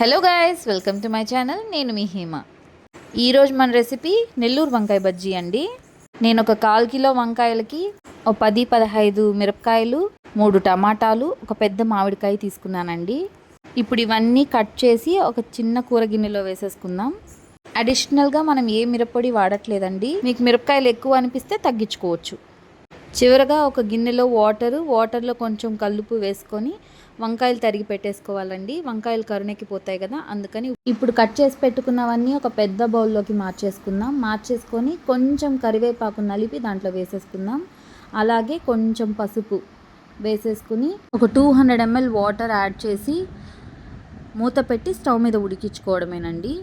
Hello guys welcome to my channel నేను మీ హేమ. ఈరోజు మన రెసిపీ నెల్లూరు వంకాయ బజ్జీ అండి. నేను ఒక కాల్ కిలో వంకాయలకి ఒక పది పదహైదు మిరపకాయలు మూడు టమాటాలు ఒక పెద్ద మామిడికాయ తీసుకున్నానండి. ఇప్పుడు ఇవన్నీ కట్ చేసి ఒక చిన్న కూర గిన్నెలో వేసేసుకుందాం. అడిషనల్గా మనం ఏ మిరప్పొడి వాడట్లేదండి. మీకు మిరపకాయలు ఎక్కువ అనిపిస్తే తగ్గించుకోవచ్చు. చివరగా ఒక గిన్నెలో వాటరు వాటర్లో కొంచెం కల్లుపు వేసుకొని వంకాయలు తరిగి పెట్టేసుకోవాలండి. వంకాయలు కరుణెక్కిపోతాయి కదా అందుకని ఇప్పుడు కట్ చేసి పెట్టుకున్నవన్నీ ఒక పెద్ద బౌల్లోకి మార్చేసుకుందాం. మార్చేసుకొని కొంచెం కరివేపాకు నలిపి దాంట్లో వేసేసుకుందాం. అలాగే కొంచెం పసుపు వేసేసుకుని ఒక two hundred ML water add చేసి మూత పెట్టి స్టవ్ మీద ఉడికించుకోవడమేనండి.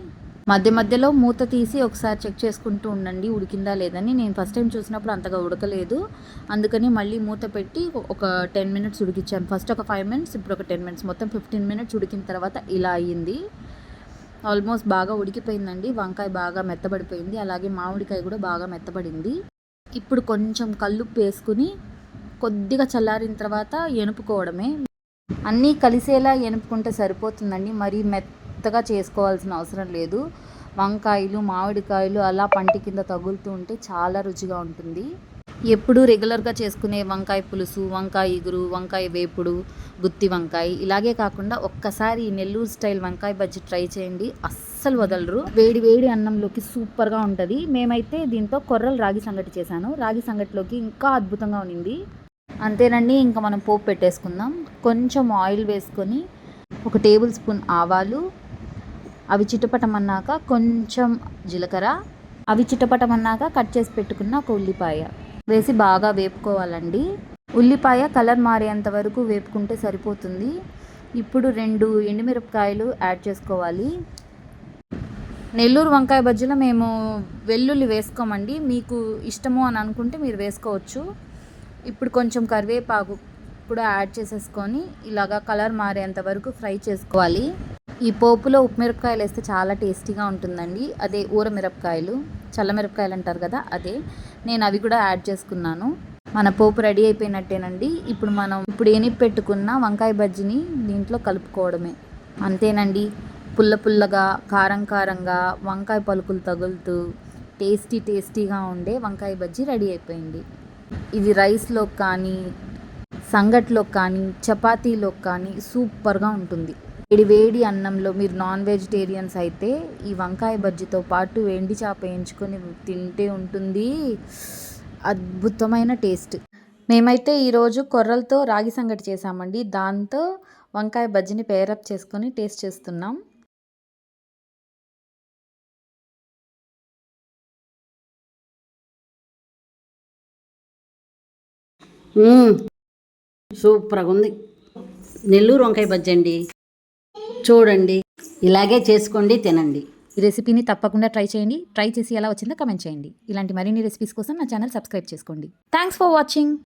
మధ్య మధ్యలో మూత తీసి ఒకసారి చెక్ చేసుకుంటూ ఉండండి ఉడికిందా లేదని. నేను ఫస్ట్ టైం చూసినప్పుడు అంతగా ఉడకలేదు. అందుకని మళ్ళీ మూత పెట్టి ఒక టెన్ మినిట్స్ ఉడికించాను ఫస్ట్ ఒక ఫైవ్ మినిట్స్ ఇప్పుడు ఒక టెన్ మినిట్స్ మొత్తం ఫిఫ్టీన్ మినిట్స్ ఉడికిన తర్వాత ఇలా అయ్యింది ఆల్మోస్ట్ బాగా ఉడికిపోయిందండి. వంకాయ బాగా మెత్తబడిపోయింది. అలాగే మామిడికాయ కూడా బాగా మెత్తబడింది. ఇప్పుడు కొంచెం కల్లుప్పు వేసుకుని కొద్దిగా చల్లారిన తర్వాత ఎనుపుకోవడమే. అన్నీ కలిసేలా ఎనుపుకుంటే సరిపోతుందండి. మరీ మెత్తగా చేసుకోవాల్సిన అవసరం లేదు. వంకాయలు మామిడికాయలు అలా పంటి కింద తగులుతూ ఉంటే చాలా రుచిగా ఉంటుంది. ఎప్పుడు రెగ్యులర్గా చేసుకునే వంకాయ పులుసు వంకాయ ఇగురు వంకాయ వేపుడు గుత్తి వంకాయ ఇలాగే కాకుండా ఒక్కసారి ఈ నెల్లూరు స్టైల్ వంకాయ బజ్జీ ట్రై చేయండి. అస్సలు వదలరు. వేడి వేడి అన్నంలోకి సూపర్గా ఉంటుంది. మేమైతే దీంతో కొర్రలు రాగి సంగటి చేశాను. రాగి సంగటిలోకి ఇంకా అద్భుతంగా ఉన్నింది అంతేనండి ఇంకా మనం పోపు పెట్టేసుకుందాం. కొంచెం ఆయిల్ వేసుకొని ఒక టేబుల్ స్పూన్ ఆవాలు అవి చిటపటమన్నాక కొంచెం జీలకర్ర అవి చిటపటమన్నాక కట్ చేసి పెట్టుకున్న ఒక ఉల్లిపాయ. వేసి బాగా వేపుకోవాలండి. ఉల్లిపాయ కలర్ మారేంత వరకు వేపుకుంటే సరిపోతుంది. ఇప్పుడు రెండు ఎండుమిరపకాయలు యాడ్ చేసుకోవాలి. నెల్లూరు వంకాయ బజ్జీలో మేము వెల్లుల్లి వేసుకోమండి. మీకు ఇష్టము అని అనుకుంటే మీరు వేసుకోవచ్చు. ఇప్పుడు కొంచెం కరివేపాకు కూడా యాడ్ చేసేసుకొని ఇలాగా కలర్ మారేంత వరకు ఫ్రై చేసుకోవాలి. ఈ పోపులో ఉప్పు మిరపకాయలు వేస్తే చాలా టేస్టీగా ఉంటుందండి. అదే ఊర మిరపకాయలు చల్ల మిరపకాయలు అంటారు కదా అదే. నేను అవి కూడా యాడ్ చేసుకున్నాను. మన పోపు రెడీ అయిపోయినట్టేనండి. ఇప్పుడు మనం ఇప్పుడు ఎనిపి పెట్టుకున్న వంకాయ బజ్జీని దీంట్లో కలుపుకోవడమే. అంతేనండి. పుల్ల పుల్లగా కారం కారంగా వంకాయ పలుకులు తగులుతూ టేస్టీ టేస్టీగా ఉండే వంకాయ బజ్జీ రెడీ అయిపోయింది. ఇది రైస్లో కానీ సంగట్లో కానీ చపాతీలో కానీ సూపర్గా ఉంటుంది. వేడి వేడి అన్నంలో మీరు నాన్ వెజిటేరియన్స్ అయితే ఈ వంకాయ బజ్జీతో పాటు ఎండి చేప వేయించుకొని తింటే ఉంటుంది. అద్భుతమైన టేస్ట్. మేమైతే ఈరోజు కొర్రలతో రాగి సంగటి చేసామండి. దాంతో వంకాయ బజ్జీని పేరప్ చేసుకొని టేస్ట్ చేస్తున్నాం. సూపర్గా ఉంది. నెల్లూరు వంకాయ బజ్జీ అండి చూడండి. ఇలాగే చేసుకోండి తినండి. ఈ రెసిపీని తప్పకుండా ట్రై చేయండి. ట్రై చేసి ఎలా వచ్చిందో కమెంట్ చేయండి. ఇలాంటి మరిన్ని రెసిపీస్ కోసం నా ఛానల్ సబ్స్క్రైబ్ చేసుకోండి. Thanks for watching.